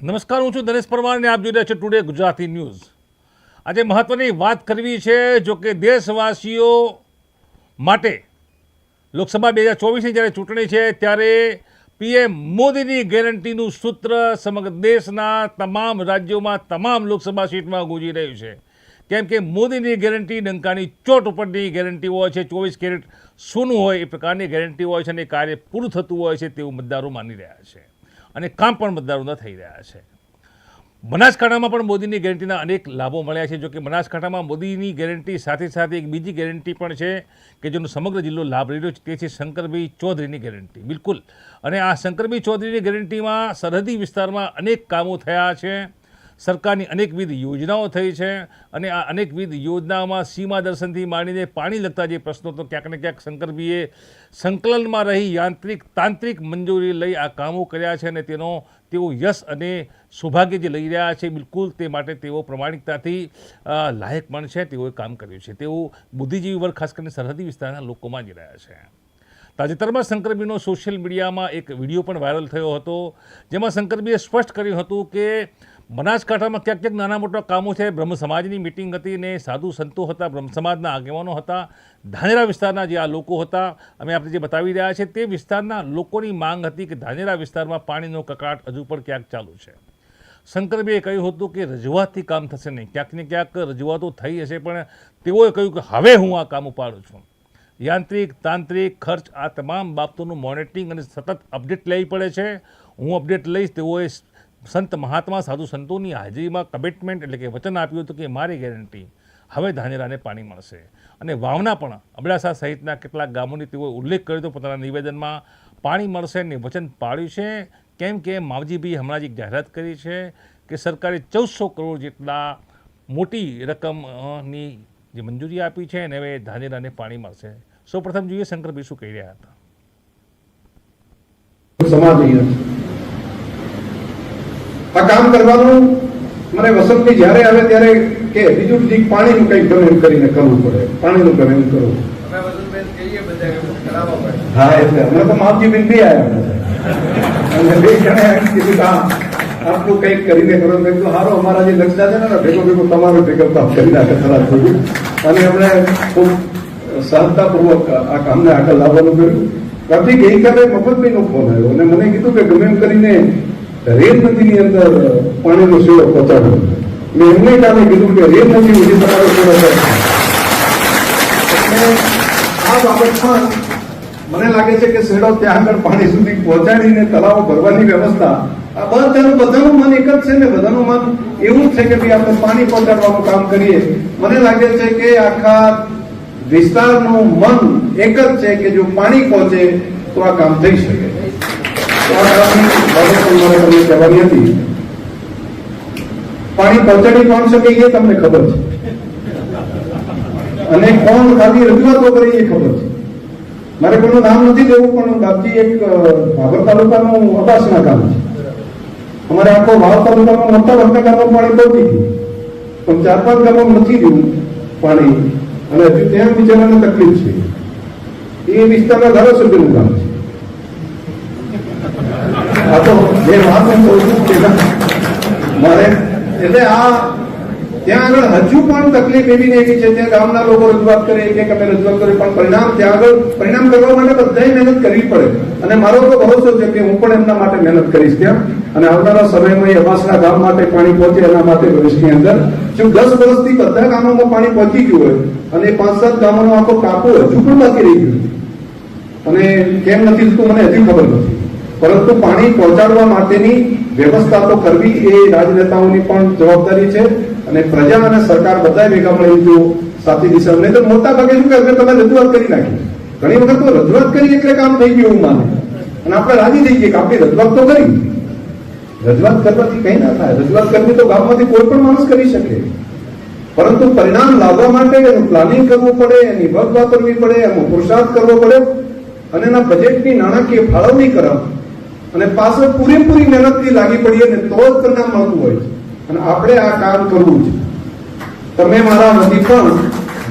નમસ્કાર, હું છું દનેશ પરમાર અને આપ જોઈ રહ્યા છો ટુડે ગુજરાતી ન્યૂઝ. આજે મહત્ત્વની વાત કરવી છે, જો કે દેશવાસીઓ માટે લોકસભા બે હજાર ચોવીસની જ્યારે ચૂંટણી છે, ત્યારે પીએમ મોદીની ગેરંટીનું સૂત્ર સમગ્ર દેશના તમામ રાજ્યોમાં તમામ લોકસભા સીટમાં ગુંજી રહ્યું છે. કેમ કે મોદીની ગેરંટી ડંકાની ચોટ ઉપરની ગેરંટી હોય છે, ચોવીસ કેરેટ સોનું હોય એ પ્રકારની ગેરંટી હોય છે અને કાર્ય પૂરું થતું હોય છે તેવું મતદારો માની રહ્યા છે. અને કામ પણ મતદારોના થઈ રહ્યા છે. બનાસકાંઠામાં પણ મોદીની ગેરંટીના અનેક લાભો મળ્યા છે. જો કે બનાસકાંઠામાં મોદીની ગેરંટી સાથે સાથે એક બીજી ગેરંટી પણ છે કે જેનો સમગ્ર જિલ્લો લાભ લઈ રહ્યો છે. તે છે શંકરભાઈ ચૌધરીની ગેરંટી. બિલકુલ. અને આ શંકરભાઈ ચૌધરીની ગેરંટીમાં સરહદી વિસ્તારમાં અનેક કામો થયા છે. સરકારની અનેકવિધ યોજનાઓ થઈ છે અને આ અનેકવિધ યોજનાઓમાં સીમા દર્શનથી માંડીને પાણી લગતા જે પ્રશ્નો તો ક્યાંક ને ક્યાંક શંકરભીએ સંકલનમાં રહી યાંત્રિક તાંત્રિક મંજૂરી લઈ આ કામો કર્યા છે અને તેનો તેઓ યશ અને સૌભાગ્ય જે લઈ રહ્યા છે બિલકુલ તે માટે તેઓ પ્રમાણિકતાથી લાયક પણ છે. તેઓએ કામ કર્યું છે. તેઓ બુદ્ધિજીવી વર્ગ ખાસ કરીને સરહદી વિસ્તારના લોકોમાં જ રહ્યા છે. તાજેતરમાં શંકરબીનો સોશિયલ મીડિયામાં એક વીડિયો પણ વાયરલ થયો હતો, જેમાં શંકરબીએ સ્પષ્ટ કર્યું હતું કે બનાસકાંઠામાં ક્યાંક ક્યાંક નાના મોટા કામો છે બ્રહ્મ સમાજની મિટિંગ હતી ને સાધુ સંતો હતા, બ્રહ્મ સમાજના આગેવાનો હતા, ધાનેરા વિસ્તારના જે આ લોકો હતા, અમે આપણે જે બતાવી રહ્યા છે તે વિસ્તારના લોકોની માંગ હતી કે ધાનેરા વિસ્તારમાં પાણીનો કકાટ હજુ પણ ક્યાંક ચાલુ છે. શંકરભાઈએ કહ્યું હતું કે રજૂઆતથી કામ થશે નહીં. ક્યાંક ને ક્યાંક રજૂઆતો થઈ હશે, પણ તેઓએ કહ્યું કે હવે હું આ કામ ઉપાડું છું. યાંત્રિક, તાંત્રિક ખર્ચ આ તમામ બાબતોનું મોનિટરિંગ અને સતત અપડેટ લેવી પડે છે. હું અપડેટ લઈશ, તેઓએ સંત મહાત્મા સાધુ સંતોની હાજરીમાં કમિટમેન્ટ એટલે કે વચન આપ્યું હતું કે મારી ગેરંટી હવે ધાનેરાને પાણી મળશે. અને વાવના પણ અબડાસા સહિતના કેટલાક ગામોની તેઓએ ઉલ્લેખ કર્યો હતો પોતાના નિવેદનમાં, પાણી મળશે ને વચન પાડ્યું છે. કેમ કે માવજીભાઈ હમણાં જ એક જાહેરાત કરી છે કે સરકારે ચૌદસો કરોડ જેટલા મોટી રકમની જે મંજૂરી આપી છે અને હવે ધાનેરાને પાણી મળશે. સૌપ્રથમ જોઈએ શંકરભાઈ શું કહી રહ્યા હતા. આ કામ કરવાનું મને વસંતની જ્યારે આવે ત્યારે કે બીજું ઠીક પાણીનું કંઈક ગમે એમ કરીને કરવું પડે. પાણીનું ગમે એમ કરવું. હા એટલે અમે તો માવજી બિન બી આવ્યા બે જણા કીધું હા આટલું કંઈક કરીને કરો. મેં કીધું હારો અમારા જે લક્ષતા છે ને ભેગો ભેગો તમારો ભેગો કામ કરી નાખે ખરાબ થયું અને એમણે ખૂબ સરળતાપૂર્વક આ કામને આગળ લાવવાનું કર્યું. ત્યાંથી ગઈકાલે મફતભાઈનો ફોન આવ્યો અને મને કીધું કે ગમે એમ કરીને રેલ નદીની અંદર પાણીનો સેવો પહોંચાડ્યો મેં એમને કાલે કીધું કે રેત નદી સુધી તમારો સેવો એટલે આ બાબતમાં મને લાગે છે કે શેડો ત્યાં આગળ પાણી સુધી પહોંચાડીને તળાવો ભરવાની વ્યવસ્થા આ બધાનું બધાનું મન એક જ છે ને બધાનું મન એવું જ છે કે ભાઈ આપણે પાણી પહોંચાડવાનું કામ કરીએ. મને લાગે છે કે આખા વિસ્તારનું મન એક જ છે કે જો પાણી પહોંચે તો આ કામ થઈ શકે તો આ કામની બાબત પણ મારે તમને કહેવાની પાણી પહોંચાડી કોણ શકે એ તમને ખબર છે. અને કોણ ખાલી રજૂઆતો કરી એ ખબર છે. મારે કોઈનું નામ નથી દેવું પણ બાપજી એક અ, ભાભર તાલુકાનું અપાસના કામ છે. અમારે આખો વાવ તાલુકામાં મોટા મોટા ગામમાં પાણી પહોંચી ગયું. પણ ચાર પાંચ ગામમાં નથી ગયું પાણી. અને હજુ ત્યાં બિચારાને તકલીફ છે. એ વિસ્તારના ધારાસભ્યનું કામ છે. આગળ હજુ પણ તકલીફ એવી ને છે, ત્યાં ગામના લોકો રજૂઆત કરે કે અમે રજૂઆત કરી, પણ પરિણામ ત્યાં આગળ પરિણામ કરવા માટે બધાએ મહેનત કરવી પડે. અને મારો તો ભરોસો છે કે હું પણ એમના માટે મહેનત કરીશ ત્યાં. અને આવનારા સમયમાં એ અબાસના ગામ માટે પાણી પહોંચે, એના માટે ભવિષ્યની અંદર. જો દસ વર્ષથી બધા ગામોમાં પાણી પહોંચી ગયું હોય, અને પાંચ સાત ગામોનો આખો કાપો હજુ પણ બાકી રહી ગયું. અને કેમ નથી થતું મને હજી ખબર નથી. પરંતુ પાણી પહોંચાડવા માટેની વ્યવસ્થા તો કરવી એ રાજનેતાઓની પણ જવાબદારી છે અને પ્રજા અને સરકાર બધા ભેગા મળી જો સાચી દિશા નહીં તો મોટા ભાગે શું કે તમે રજૂઆત કરી નાખી. ઘણી વખત તો રજૂઆત કરી એટલે કામ થઈ ગયું એવું માને. અને આપણે રાજી થઈ જઈએ કે આપણી રજૂઆત તો કરી. રજૂઆત કરવાથી કઈ ના થાય. રજૂઆત કરવી તો ગામમાંથી કોઈ પણ માણસ કરી શકે. પરંતુ પરિણામ લાવવા માટે એનું પ્લાનિંગ કરવું પડે, એની વગ વાપરવી પડે એનો પુરુષાર્થ કરવો પડે અને એના બજેટની નાણાકીય ફાળવણી કરવા અને પાછળ પૂરેપૂરી મહેનતથી લાગી પડીએ ને તો જ પરિણામ મળતું હોય અને આપણે આ કામ કરવું છે. તમે મારા વતી પણ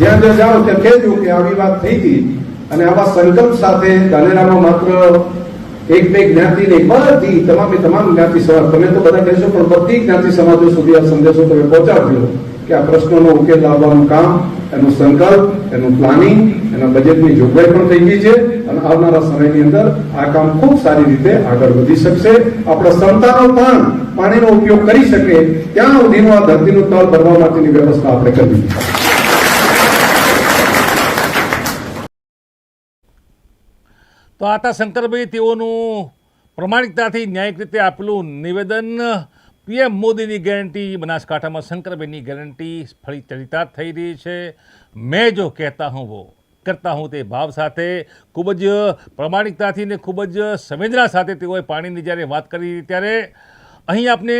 જ્યાં જ્યાં જાઓ ત્યાં કહેજો કે આવી વાત થઈ હતી. અને આવા સંકલ્પ સાથે ધાનેરામાં માત્ર એક બે જ્ઞાતિ નહીં બધી તમામે તમામ જ્ઞાતિ સમાજ, તમે તો બધા કહેશો, પણ બધી જ્ઞાતિ સમાજો સુધી આ સંદેશો તમે પહોંચાડજો. કે આ પ્રશ્નોનો ઉકેલ લાવવાનું કામ, એનું સંકલ્પ, એનું પ્લાનિંગ એના બજેટની જોગવાઈ પણ થઈ ગઈ છે અને આવનારા સમયની અંદર આ કામ ખૂબ સારી રીતે આગળ વધી શકશે. આપણા સંતાનો પણ પાણીનો ઉપયોગ કરી શકે, ત્યાં સુધીનું આ ધરતીનું તળ ભરવા માટેની વ્યવસ્થા આપણે કરવી તો આતા શંકરભાઈ, તેઓનું પ્રમાણિકતાથી ન્યાયિક રીતે આપેલું નિવેદન પીએમ મોદીની ગેરંટી, બનાસકાંઠામાં શંકરભાઈની ગેરંટી ફળી ચરિતાર્થ થઈ રહી છે. મેં જો કહેતા હું વો કરતા હું તે ભાવ સાથે, ખૂબ જ પ્રમાણિકતાથી ને ખૂબ જ સંવેદના સાથે તેઓએ પાણીની જ્યારે વાત કરી ત્યારે, અહીં આપને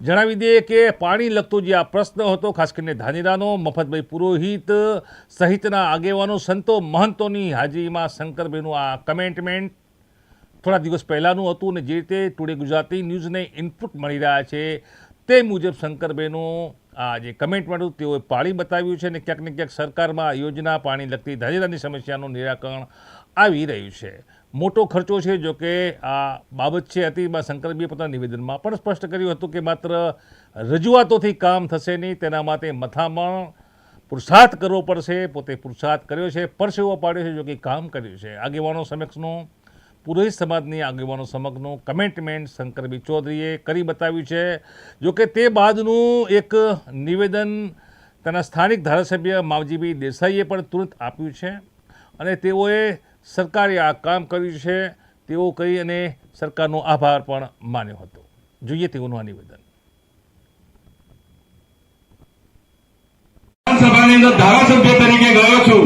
જણાવી દઈએ કે પાણી લગતો જે આ પ્રશ્ન હતો, ખાસ કરીને ધાનેરાનો, મફતભાઈ પુરોહિત સહિતના આગેવાનો, સંતો મહંતોની હાજરીમાં શંકરભાઈનું આ કમેન્ટમેન્ટ થોડા દિવસ પહેલાંનું હતું ને જે રીતે ટુડે ગુજરાતી ન્યૂઝને ઇનપુટ મળી રહ્યા છે તે મુજબ શંકરબેનું આ જે કમેન્ટ હતું તેઓએ પાળી બતાવ્યું છે ને ક્યાંક ને ક્યાંક સરકારમાં યોજના પાણી લગતી ધાનેરાની સમસ્યાનું નિરાકરણ આવી રહ્યું છે. મોટો ખર્ચો છે જો કે આ બાબત છે અતિમાં શંકરબીએ પોતાના નિવેદનમાં પણ સ્પષ્ટ કર્યું હતું કે માત્ર રજૂઆતોથી કામ થશે નહીં, તેના માટે મથામણ પુરુષાર્થ કરવો પડશે. પોતે પુરુષાર્થ કર્યો છે, પરસેવો પાડ્યો છે, જો કે કામ કર્યું છે. આગેવાનો સમક્ષનું પુરોહિત સમાજની આગેવાનો સમક્ષનું કમેન્ટમેન્ટ શંકરભાઈ ચૌધરીએ કરી બતાવ્યું છે. જો કે તે બાદનું એક નિવેદન તેના સ્થાનિક ધારાસભ્ય માવજીભાઈ દેસાઈએ પણ તુરંત આપ્યું છે અને તેઓએ સરકારે આ કામ કર્યું છે. તેઓ કહી અને સરકારનો આભાર પણ માન્યો હતો. જોઈએ તેઓનું આ નિવેદન વિધાનસભાની અંદર ધારાસભ્ય તરીકે ગયો છું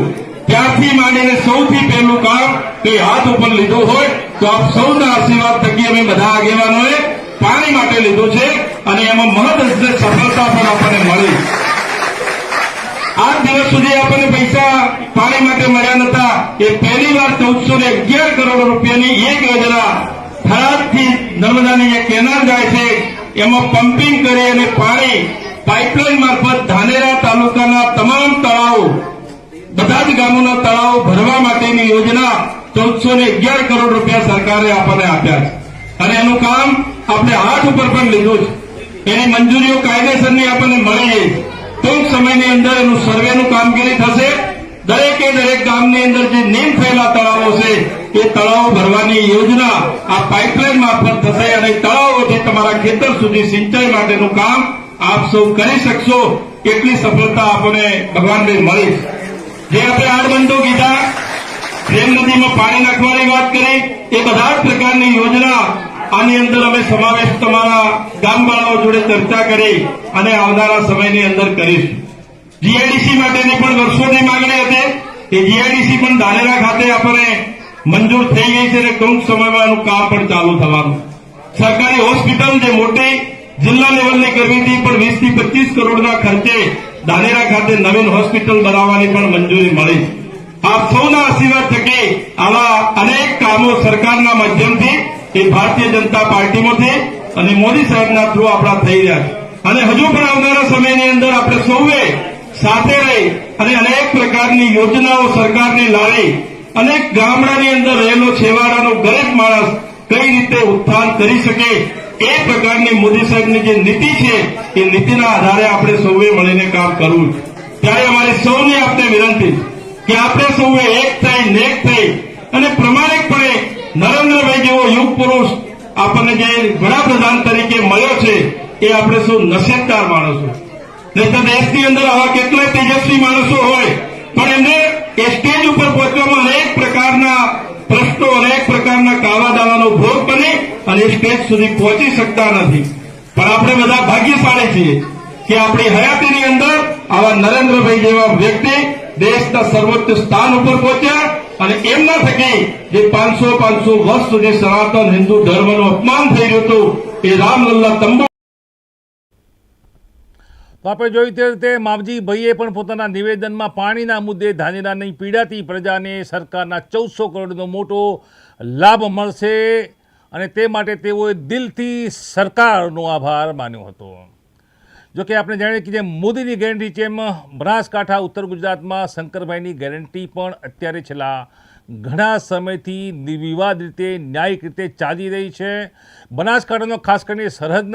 ત્યારથી માંડીને સૌથી પહેલું કામ તે હાથ ઉપર લીધો હોય તો આપ સૌના આશીર્વાદ થકી અમે બધા આગેવાનોએ પાણી માટે લીધો છે અને એમાં મહદઅંશે સફળતા પણ આપણને મળી. આજ દિવસ સુધી આપણને પૈસા પાણી માટે મળ્યા નતા. એ પહેલી વાર ચૌદસો ને અગિયાર કરોડ રૂપિયાની એક યોજના થરાદથી નર્મદાની જે કેનાલ જાય છે. એમાં પમ્પિંગ કરી અને પાણી પાઇપલાઇન મારફત ધાનેરા તાલુકાના તમામ તળાવો, બધા જ ગામોના તળાવો ભરવા માટેની યોજના ચૌદસો ને અગિયાર કરોડ રૂપિયા સરકારે આપણને આપ્યા છે. અને એનું કામ આપણે હાથ ઉપર પણ લીધું છે. એની મંજૂરીઓ કાયદેસરની આપણને મળી ગઈ ટૂંક સમયની અંદર એનું સર્વેનું કામગીરી થશે. દરેકે દરેક ગામની અંદર જે નીમ થયેલા તળાવો છે, એ તળાવો ભરવાની યોજના આ પાઇપલાઇન મારફત થશે અને તળાવોથી તમારા ખેતર સુધી સિંચાઈ માટેનું કામ આપ સૌ કરી શકશો. એટલી સફળતા આપણને ભગવાનને મળી જે આપણે આડબંધો કીધા પ્રેમ નદીમાં પાણી નાખવાની વાત કરી, એ બધા જ પ્રકારની યોજના આની અંદર અમે સમાવેશ તમારા ગામવાળાઓ જોડે ચર્ચા કરી અને આવનારા સમયની અંદર કરીશું. જીઆઈડીસી માટેની પણ વર્ષોની માંગણી હતી એ જીઆઈડીસી પણ ધાનેરા ખાતે આપણે મંજૂર થઈ ગઈ છે અને ટૂંક સમયમાં એનું કામ પણ ચાલુ થવાનું. સરકારી હોસ્પિટલ જે મોટી જિલ્લા લેવલની કરવી હતી પણ વીસથી પચીસ કરોડના ખર્ચે ધાનેરા ખાતે નવીન હોસ્પિટલ બનાવવાની પણ મંજૂરી મળી. આપ સૌના આશીર્વાદ થકી આવા અનેક કામો સરકારના માધ્યમથી એ ભારતીય જનતા પાર્ટીમાંથી અને મોદી સાહેબના થ્રુ આપણા થઈ રહ્યા છે. અને હજુ પણ આવનારા સમયની અંદર આપણે સૌએ સાથે રહી અને અનેક પ્રકારની યોજનાઓ સરકારની લાવી અનેક ગામડાની અંદર રહેલો છેવાડાનો ગરીબ માણસ કઈ રીતે ઉત્થાન કરી શકે એ પ્રકારની મોદી સાહેબની જે નીતિ છે, એ નીતિના આધારે આપણે સૌએ મળીને કામ કરવું ત્યારે અમારી સૌની આપને વિનંતી કે આપણે સૌએ એક થઈ નેક થઈ અને પ્રમાણિકપણે નરેન્દ્રભાઈ જેવો યુગ પુરુષ આપણને જે વડાપ્રધાન તરીકે મળ્યો છે, એ આપણે સૌ નસીબદાર માણસો નહીં દેશની અંદર આવા કેટલાય તેજસ્વી માણસો હોય, પણ એમને એ સ્ટેજ ઉપર પહોંચવામાં અનેક પ્રકારના પ્રશ્નો, અનેક પ્રકારના કાવા દાવાનો ભોગ બને અને એ સ્ટેજ સુધી પહોંચી શકતા નથી. પણ આપણે બધા ભાગ્યશાળી છીએ કે આપણી હયાતીની અંદર આવા નરેન્દ્રભાઈ જેવા વ્યક્તિ દેશના સર્વોચ્ચ સ્થાન ઉપર પહોંચ્યા અને એમના થકી જે પાંચસો પાંચસો વર્ષ સુધી સનાતન હિન્દુ ધર્મનું અપમાન થઈ રહ્યું હતું, એ રામલલ્લા તંબુ તો આપણે જોઈ તે રીતે માવજીભાઈએ પણ પોતાના નિવેદનમાં પાણીના મુદ્દે ધાનેરાની પીડાતી પ્રજાને સરકારના ચૌદસો કરોડનો મોટો લાભ મળશે અને તે માટે તેઓએ દિલથી સરકારનો આભાર માન્યો હતો. જો કે આપણે જાણીએ કે જે મોદીની ગેરંટી છે એમ બનાસકાંઠા, ઉત્તર ગુજરાતમાં શંકરભાઈની ગેરંટી પણ અત્યારે છેલ્લા ઘણા સમયથી નિર્વિવાદ રીતે, ન્યાયિક રીતે ચાલી રહી છે. બનાસકાંઠાનો ખાસ કરીને સરહદના